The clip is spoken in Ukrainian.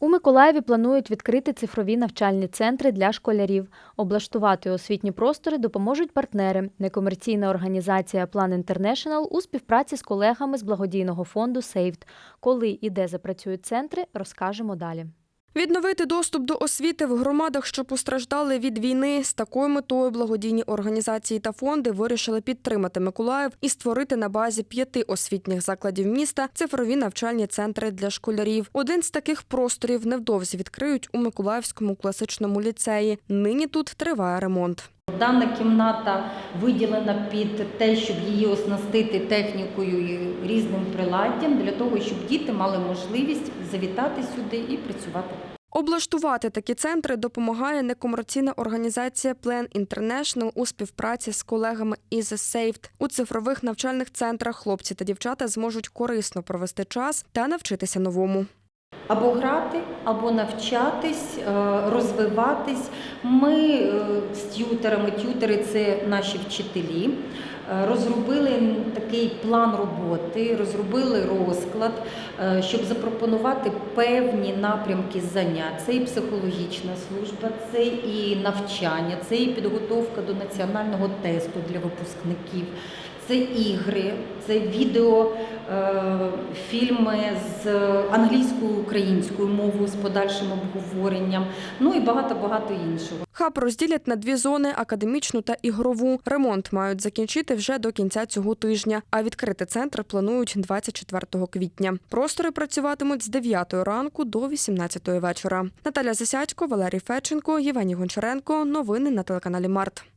У Миколаєві планують відкрити цифрові навчальні центри для школярів. Облаштувати освітні простори допоможуть партнери. Некомерційна організація План Інтернешнл у співпраці з колегами з благодійного фонду Сейвд. Коли і де запрацюють центри, розкажемо далі. Відновити доступ до освіти в громадах, що постраждали від війни, з такою метою благодійні організації та фонди вирішили підтримати Миколаїв і створити на базі п'яти освітніх закладів міста цифрові навчальні центри для школярів. Один з таких просторів невдовзі відкриють у Миколаївському класичному ліцеї. Нині тут триває ремонт. Дана кімната виділена під те, щоб її оснастити технікою і різним приладдям для того, щоб діти мали можливість завітати сюди і працювати. Облаштувати такі центри допомагає некомерційна організація Plan International у співпраці з колегами із Saved. У цифрових навчальних центрах хлопці та дівчата зможуть корисно провести час та навчитися новому. Або грати, або навчатись, е, розвиватись. Ми е, з т'ютерами, т'ютери це наші вчителі. е, Розробили такий план роботи, розробили розклад, щоб запропонувати певні напрямки занять. Це і психологічна служба, це і навчання, це і підготовка до національного тесту для випускників, це ігри, це відео, е, фільми з англійською, українською мовою з подальшим обговоренням, ну і багато-багато іншого. Хаб розділять на дві зони академічну та ігрову. Ремонт мають закінчити вже до кінця цього тижня. А відкрити центр планують 24 квітня. Простори працюватимуть з 9 ранку до 18 вечора. Наталя Засядько, Валерій Феченко, Євгеній Гончаренко. Новини на телеканалі Март.